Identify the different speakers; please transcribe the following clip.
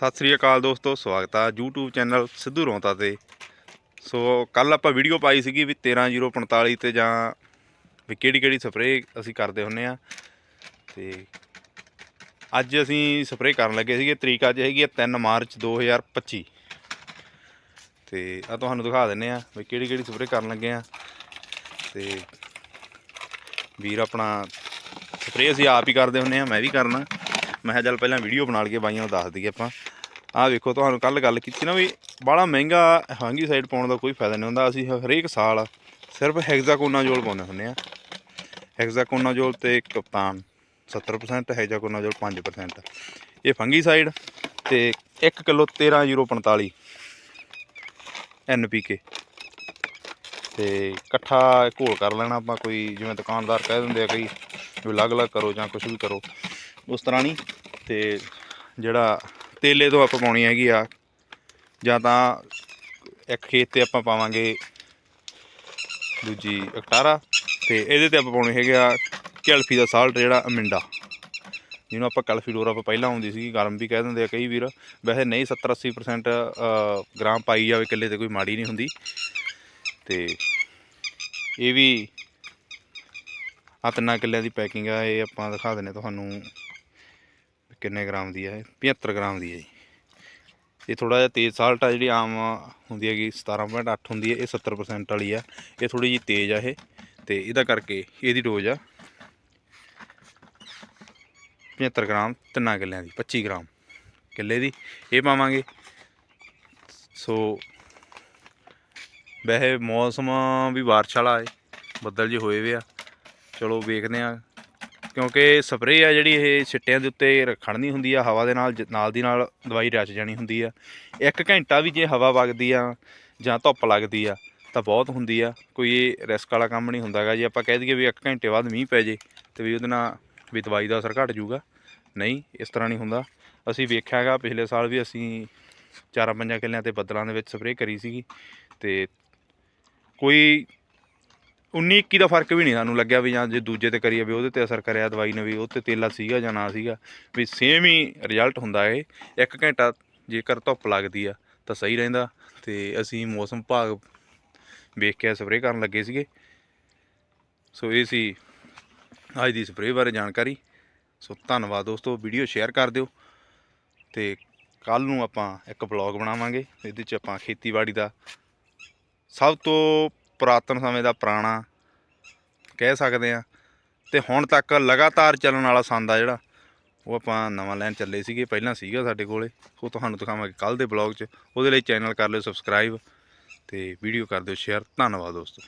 Speaker 1: ਸਤਿ ਸ੍ਰੀ ਅਕਾਲ ਦੋਸਤੋ, ਸਵਾਗਤ ਆ YouTube ਚੈਨਲ ਸਿੱਧੂ ਰੌਂਤਾ ਤੇ। ਸੋ ਕੱਲ ਆਪਾਂ ਵੀਡੀਓ ਪਾਈ ਸੀਗੀ ਵੀ 13045 ਤੇ ਜਾਂ ਵੀ ਕਿਹੜੀ ਕਿਹੜੀ ਸਪਰੇਅ ਅਸੀਂ ਕਰਦੇ ਹੁੰਨੇ ਆ। ਤੇ ਅੱਜ ਅਸੀਂ ਸਪਰੇਅ ਕਰਨ ਲੱਗੇ ਸੀਗੇ, ਤਰੀਕ ਅੱਜ ਹੈਗੀ ਆ 3 ਮਾਰਚ 2025 ਤੇ ਆ ਤੁਹਾਨੂੰ ਦਿਖਾ ਦਿੰਨੇ ਆ ਵੀ ਕਿਹੜੀ ਕਿਹੜੀ ਸਪਰੇਅ ਕਰਨ ਲੱਗੇ ਆ। ਤੇ ਵੀਰ ਆਪਣਾ ਸਪਰੇਅ ਅਸੀਂ ਆਪ ਹੀ ਕਰਦੇ ਹੁੰਨੇ ਆ, ਮੈਂ ਵੀ ਕਰਨਾ। ਮੈਂ ਕਿਹਾ ਚੱਲ ਪਹਿਲਾਂ ਵੀਡੀਓ ਬਣਾ ਲਈਏ, ਬਾਈਆਂ ਨੂੰ ਦੱਸ ਦਈਏ ਆਪਾਂ। ਆਹ ਵੇਖੋ, ਤੁਹਾਨੂੰ ਕੱਲ ਗੱਲ ਕੀਤੀ ਨਾ ਵੀ ਬਾਹਲਾ ਮਹਿੰਗਾ ਹਾਂਗੀ ਸਾਈਡ ਪਾਉਣ ਦਾ ਕੋਈ ਫਾਇਦਾ ਨਹੀਂ ਹੁੰਦਾ। ਅਸੀਂ ਹਰੇਕ ਸਾਲ ਸਿਰਫ ਹੈਗਜ਼ਾਕੋਨਾ ਜੋਲ ਪਾਉਂਦੇ ਹੁੰਦੇ ਆ ਹੈਗਜ਼ਾਕੋਨਾਜੋਲ ਤੇ ਕਪਤਾਨ 70% ਹੈਗਜ਼ਾਕੋਨਾਜੋਲ 5% ਇਹ ਫੰਗੀ ਸਾਈਡ ਤੇ 1 ਕਿਲੋ 13045 ਐਨਪੀਕੇ ਤੇ ਇਕੱਠਾ ਘੋਲ ਕਰ ਲੈਣਾ ਆਪਾਂ ਕੋਈ, ਜਿਵੇਂ ਦੁਕਾਨਦਾਰ ਕਹਿ ਦਿੰਦੇ ਆ ਕਈ ਵੀ ਅਲੱਗ-ਅਲੱਗ ਕਰੋ ਜਾਂ ਕੁਝ ਵੀ ਕਰੋ। ਉਸ ਤਰ੍ਹਾਂ ਨਹੀਂ ਤੇ ਜਿਹੜਾ ਤੇਲੇ ਤੋਂ ਆਪਾਂ ਪਾਉਣੀ ਹੈਗੀ ਆ, ਜਾਂ ਤਾਂ ਇੱਕ ਖੇਤ ਤੇ ਆਪਾਂ ਪਾਵਾਂਗੇ ਦੂਜੀ ਅਕਟਾਰਾ ਤੇ ਇਹਦੇ ਤੇ ਆਪਾਂ ਪਾਉਣੇ ਹੈਗੇ ਆ ਕੈਲਫੀ ਦਾ ਸਾਲਟ, ਜਿਹੜਾ ਅਮਿੰਡਾ, ਜਿਹਨੂੰ ਆਪਾਂ ਕੈਲਫੀਡੋਰ ਆਪਾਂ ਪਹਿਲਾਂ ਆਉਂਦੀ ਸੀ ਗਰਮ ਵੀ ਕਹਿ ਦਿੰਦੇ ਆ ਕਈ ਵੀਰ। ਵੈਸੇ ਨਹੀਂ 70 80% ਗ੍ਰਾਮ ਪਾਈ ਜਾਵੇ ਕਿੱਲੇ ਤੇ ਕੋਈ ਮਾੜੀ ਨਹੀਂ ਹੁੰਦੀ। ਤੇ ਇਹ ਵੀ ਆ ਤਿੰਨਾਂ ਕਿੱਲਿਆਂ ਦੀ ਪੈਕਿੰਗ ਆ, ਇਹ ਆਪਾਂ ਦਿਖਾ ਦਿੰਨੇ ਤੁਹਾਨੂੰ। ਕਿੰਨੇ ਗ੍ਰਾਮ ਦੀ ਹੈ ਇਹ? 75 ਗ੍ਰਾਮ ਦੀ ਹੈ ਜੀ। ਇਹ ਥੋੜਾ ਜਿਹਾ ਤੇਜ਼ ਸਾਲਟ ਆ ਜਿਹੜੀ ਆਮ ਹੁੰਦੀ ਹੈਗੀ 17.8 ਹੁੰਦੀ ਹੈ, ਇਹ 70% ਵਾਲੀ ਆ। ਇਹ ਥੋੜੀ ਜਿਹੀ ਤੇਜ਼ ਆ ਇਹ, ਤੇ ਇਹਦਾ ਕਰਕੇ ਇਹਦੀ ਡੋਜ਼ ਆ 75 ਗ੍ਰਾਮ ਤਿੰਨਾਂ ਕਿੱਲਿਆਂ ਦੀ 25 ਗ੍ਰਾਮ ਕਿੱਲੇ ਦੀ। ਇਹ ਪਾਵਾਂਗੇ। ਸੋ ਵੈਸੇ ਮੌਸਮ ਵੀ ਬਾਰਿਸ਼ ਵਾਲਾ ਹੈ, ਬੱਦਲ ਜਿਹੇ ਹੋਏ ਵੇ ਆ। ਚਲੋ ਵੇਖਦੇ ਆ ਕਿਉਂਕਿ ਸਪਰੇਅ ਆ ਜਿਹੜੀ ਇਹ ਛਿੱਟਿਆਂ ਦੇ ਉੱਤੇ ਰੱਖਣੀ ਹੁੰਦੀ ਆ, ਹਵਾ ਦੇ ਨਾਲ ਜ- ਨਾਲ ਦੀ ਨਾਲ ਦਵਾਈ ਰਚ ਜਾਣੀ ਹੁੰਦੀ ਆ। ਇੱਕ ਘੰਟਾ ਵੀ ਜੇ ਹਵਾ ਵਗਦੀ ਆ ਜਾਂ ਧੁੱਪ ਲੱਗਦੀ ਆ ਤਾਂ ਬਹੁਤ ਹੁੰਦੀ ਆ। ਕੋਈ ਇਹ ਰਿਸਕ ਵਾਲਾ ਕੰਮ ਨਹੀਂ ਹੁੰਦਾਗਾ ਜੇ ਆਪਾਂ ਕਹਿ ਦਈਏ ਵੀ ਇੱਕ ਘੰਟੇ ਬਾਅਦ ਮੀਂਹ ਪੈ ਜੇ ਤੇ ਵੀ ਉਹਦੇ ਨਾਲ ਵੀ ਦਵਾਈ ਦਾ ਅਸਰ ਘਟ ਜਾਊਗਾ। ਨਹੀਂ, ਇਸ ਤਰ੍ਹਾਂ ਨਹੀਂ ਹੁੰਦਾ। ਅਸੀਂ ਵੇਖਿਆ ਵੇਖਿਆਗਾ ਪਿਛਲੇ ਸਾਲ ਵੀ ਅਸੀਂ ਚਾਰਾਂ ਪੰਜਾਂ ਕਿੱਲਿਆਂ ਤੇ ਬੱਦਲਾਂ ਦੇ ਵਿੱਚ ਸਪਰੇਅ ਕਰੀ ਸੀਗੀ ਤੇ ਕੋਈ 19 21 ਦਾ ਫ਼ਰਕ ਵੀ ਨਹੀਂ ਸਾਨੂੰ ਲੱਗਿਆ ਵੀ ਜਾਂ ਜੇ ਦੂਜੇ ਤੇ ਕਰੀਏ ਵੀ ਉਹਦੇ ਤੇ ਅਸਰ ਕਰਿਆ ਦਵਾਈ ਨੇ ਵੀ, ਉਹ ਤੇ ਤੇਲਾ ਸੀਗਾ ਜਾਂ ਨਾ ਸੀਗਾ, ਵੀ ਸੇਮ ਹੀ ਰਿਜ਼ਲਟ ਹੁੰਦਾ ਹੈ ਇੱਕ ਘੰਟਾ ਜੇਕਰ ਧੁੱਪ ਲੱਗਦੀ ਆ ਤਾਂ ਸਹੀ ਰਹਿੰਦਾ ਤੇ ਅਸੀਂ ਮੌਸਮ ਵਿਭਾਗ ਵੇਖ ਕੇ ਸਪਰੇਅ ਕਰਨ ਲੱਗੇ ਸੀਗੇ। ਸੋ ਇਹ ਸੀ ਅੱਜ ਦੀ ਸਪਰੇਅ ਬਾਰੇ ਜਾਣਕਾਰੀ। ਸੋ ਧੰਨਵਾਦ ਦੋਸਤੋ ਵੀਡੀਓ ਸ਼ੇਅਰ ਕਰ ਦਿਓ ਤੇ ਕੱਲ ਨੂੰ ਆਪਾਂ ਇੱਕ ਬਲੌਗ ਬਣਾਵਾਂਗੇ, ਇਹਦੇ 'ਚ ਆਪਾਂ ਖੇਤੀਬਾੜੀ ਦਾ ਸਭ ਤੋਂ ਪੁਰਾਤਨ ਸਮੇਂ ਦਾ ਪੁਰਾਣਾ ਕਹਿ ਸਕਦੇ ਆ ਤੇ ਹੁਣ ਤੱਕ ਲਗਾਤਾਰ ਚੱਲਣ ਵਾਲਾ ਸੰਦ ਆ ਜਿਹੜਾ, ਉਹ ਆਪਾਂ ਨਵਾਂ ਲੈਣ ਚੱਲੇ ਸੀਗੇ, ਪਹਿਲਾਂ ਸੀਗਾ ਸਾਡੇ ਕੋਲੇ। ਉਹ ਤੁਹਾਨੂੰ ਦਿਖਾਵਾਂਗੇ ਕੱਲ ਦੇ ਬਲੌਗ 'ਚ। ਉਹਦੇ ਲਈ ਚੈਨਲ ਕਰ ਲਿਓ ਸਬਸਕ੍ਰਾਈਬ ਤੇ ਵੀਡੀਓ ਕਰ ਦਿਓ ਸ਼ੇਅਰ ਧੰਨਵਾਦ ਦੋਸਤੋ।